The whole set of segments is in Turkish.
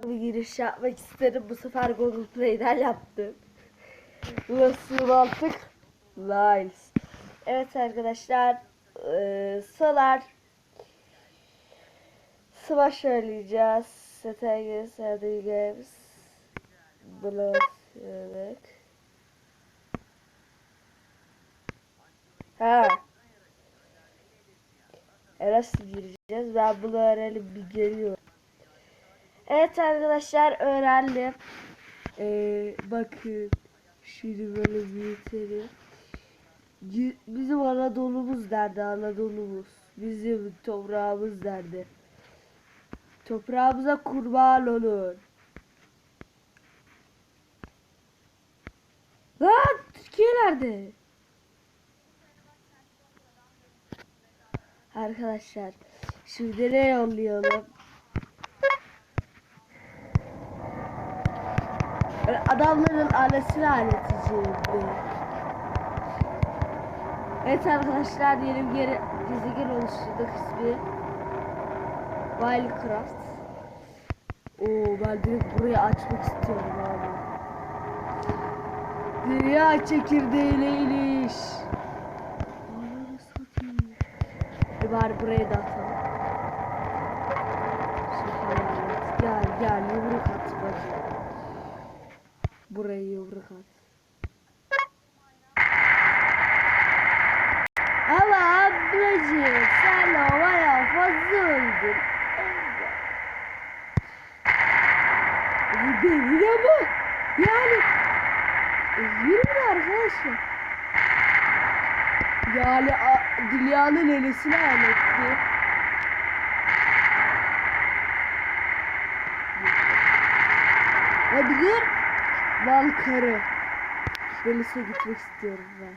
farklı bir giriş yapmak isterim. Bu sefer Google Play'den yaptım. Nasıl mantık? Nice. Evet arkadaşlar. Eee Solar Savaş oynayacağız. Strategy, Strategy Games. Blood Ha. E nasıl gireceğiz? Ben bunu öğrenip bir geliyorum. Evet arkadaşlar öğrendim. Ee, bakın. Şimdi böyle büyütelim. Bizim Anadolu'muz nerede Anadolu'muz? Bizim toprağımız nerede? Toprağımıza kurban olun. Lan Türkiye nerede? Arkadaşlar şimdi ne yollayalım? Adamların ailesini halledeceğim. Evet arkadaşlar bir geri gezegen oluşturduk ismi Wildcraft. Oo ben direkt burayı açmak istiyorum abi. Dünya çekirdeğiyle satayım. Bir bari burayı da atalım. Gel gel yumruk at bacım. Burayı yumruk at. Ama ablacığım sen bayağı fazla öldün. Bu değil ama yani de arkadaşlar. Yani dünyanın elesini halletti. Hadi gir. Balkarı. Velis'e gitmek istiyorum ben.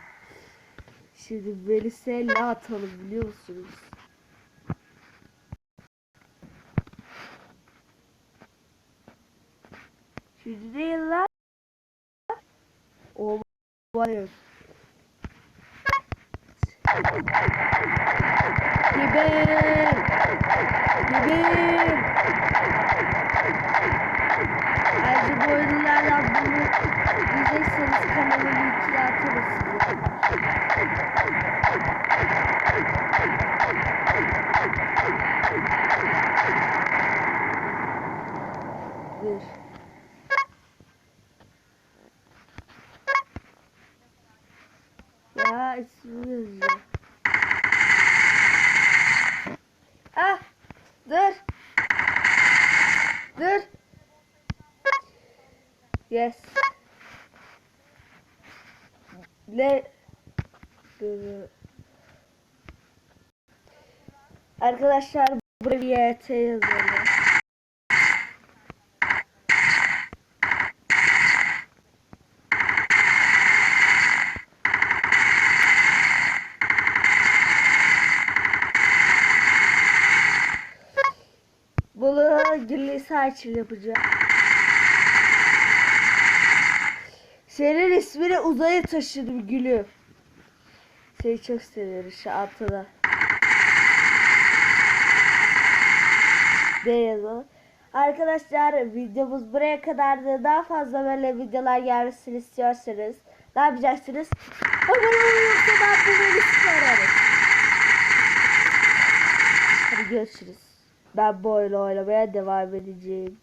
Şimdi Velis'e ne atalım biliyor musunuz? Şimdi değil lan. O ya. Geber! Geber! Bir. Ya ismini. Ah! Dur! Dur! Yes. Ne? Dur. Arkadaşlar buraya YT yazalım. Bunu İçin yapacağım. Senin ismini uzaya taşıdım gülüm. Seni çok seviyorum şu altıda. Ne? Arkadaşlar videomuz buraya kadardı. Daha fazla böyle videolar gelmesini istiyorsanız ne yapacaksınız? Abone olursa ben Ben bu oyunu oynamaya devam edeceğim.